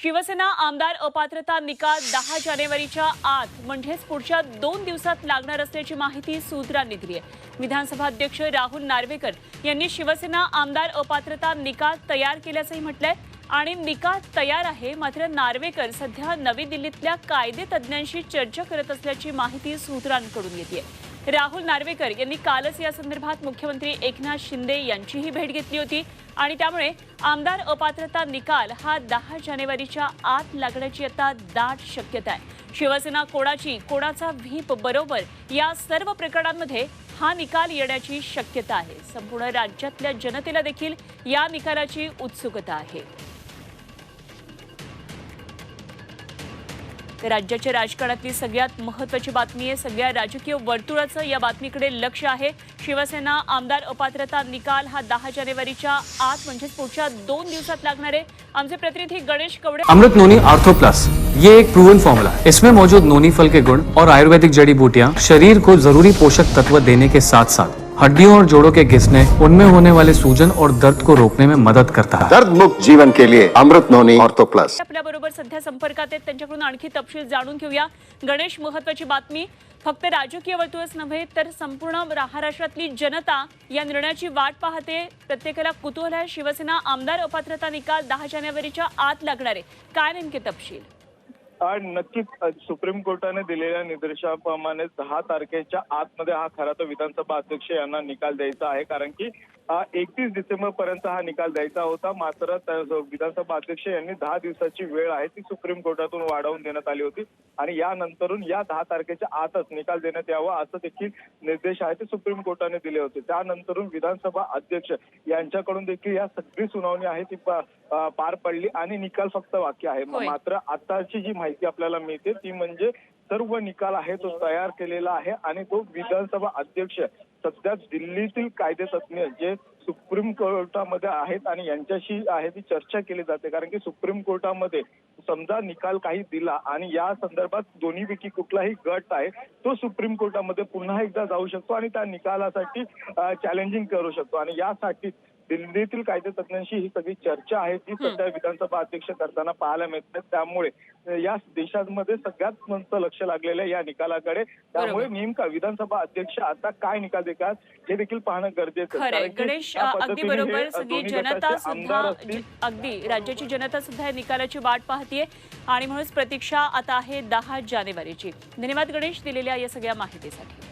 शिवसेना आमदार अपात्रता निकाल दहा जानेवारीच्या आत म्हणजेच पुढच्या दोन दिवसात लागणार असल्याची माहिती सूत्रांनी दिली आहे. विधानसभा अध्यक्ष राहुल नार्वेकर यांनी शिवसेना आमदार अपात्रता निकाल तयार केल्याचंही म्हटलंय आणि निकाल तयार आहे मात्र नार्वेकर सध्या नवी दिल्लीतल्या कायदे तज्ज्ञांशी चर्चा करत असल्याची माहिती सूत्रांकडून येते राहुल नार्वेकर यांनी कालच या संदर्भात मुख्यमंत्री एकनाथ शिंदे यांचीही भेट घेतली होती. आणि त्यामुळे आमदार अपात्रता निकाल हा दहा जानेवारीच्या आत लागण्याची आता दाट शक्यता आहे. शिवसेना कोणाची कोणाचा व्हीप बरोबर या सर्व प्रकरणांमध्ये हा निकाल येण्याची शक्यता आहे. संपूर्ण राज्यातल्या जनतेला देखील या निकालाची उत्सुकता आहे. राज्याच्या राजकारणातली सगळ्यात महत्वाची बातमी आहे. सगळ्या राजकीय वर्तुळाचं या बातमीकडे लक्ष आहे. शिवसेना आमदार अपात्रता निकाल हा दहा जानेवारीच्या आत म्हणजेच पुढच्या दोन दिवसात लागणार आहे. आमचे प्रतिनिधी Ganesh Kawade Amrut noni ortho plus ये एक प्रूवन फॉर्मूला है. इसमें मौजूद नोनी फल के गुण और आयुर्वेदिक जड़ी बूटियाँ शरीर को जरूरी पोषक तत्व देने के साथ साथ हड्डियों और जोड़ों के घिसने उनमें होने वाले सूजन और दर्द को रोकने में मदद करता है। दर्द मुक्त जीवन के लिए अमृत नोनी ऑर्थो प्लस। आपल्या बरोबर सध्या संपर्कात आहेत त्यांच्याकडून आणखी तपशील जाणून घेऊया. गणेश महत्वाची बातमी. फक्त राजकीय वर्तुळच नव्हे तर संपूर्ण महाराष्ट्रातली जनता या निर्णयाची वाट पाहते. प्रत्येकाला कुतूहल आहे शिवसेना आमदार अपात्रता निकाल दहा जानेवारीच्या आत लागणार आहे. काय नेमके तपशील? नक्कीच सुप्रीम कोर्टाने दिलेल्या निर्देशाप्रमाणे दहा तारखेच्या आतमध्ये हा खरा तर विधानसभा अध्यक्ष यांना निकाल द्यायचा आहे. कारण की एकतीस डिसेंबर पर्यंत हा निकाल द्यायचा होता. मात्र विधानसभा अध्यक्ष यांनी दहा दिवसाची वेळ आहे ती सुप्रीम कोर्टातून वाढवून देण्यात आली होती. आणि यानंतरून या दहा तारखेच्या आतच निकाल देण्यात यावा असं देखील निर्देश आहे ते सुप्रीम कोर्टाने दिले होते. त्यानंतरून विधानसभा अध्यक्ष यांच्याकडून देखील या सगळी सुनावणी आहे ती पार पडली आणि निकाल फक्त वाक्य आहे. मात्र आताची जी माहिती माहिती आपल्याला मिळते. ती म्हणजे सर्व निकाल आहे तो तयार केलेला आहे आणि तो विधानसभा अध्यक्ष सध्या दिल्लीतील कायदेतज्ञ जे सुप्रीम कोर्टामध्ये आहेत आणि यांच्याशी आहे ती चर्चा केली जाते. कारण की सुप्रीम कोर्टामध्ये समजा निकाल काही दिला आणि या संदर्भात दोन्हीपैकी कुठलाही गट आहे तो सुप्रीम कोर्टामध्ये पुन्हा एकदा जाऊ शकतो आणि त्या निकालासाठी चॅलेंजिंग करू शकतो. आणि यासाठी दिल्लीतील कायदेतज्ञांशी ही सगळी चर्चा आहे ती सध्या विधानसभा अध्यक्ष करताना पाहायला मिळते. त्यामुळे या देशामध्ये सगळ्यात जास्त लक्ष लागलेलं आहे या निकालाकडे. त्यामुळे नेमका विधानसभा अध्यक्ष आता काय निकाल देतात हे देखील पाहणं गरजेचं गणेश अगदी बरोबर सगळी जनता सुद्धा अगदी राज्याची जनता सुद्धा या निकालाची वाट पाहतीये. आणि म्हणूनच प्रतीक्षा आता आहे दहा जानेवारीची. धन्यवाद गणेश दिलेल्या या सगळ्या माहितीसाठी.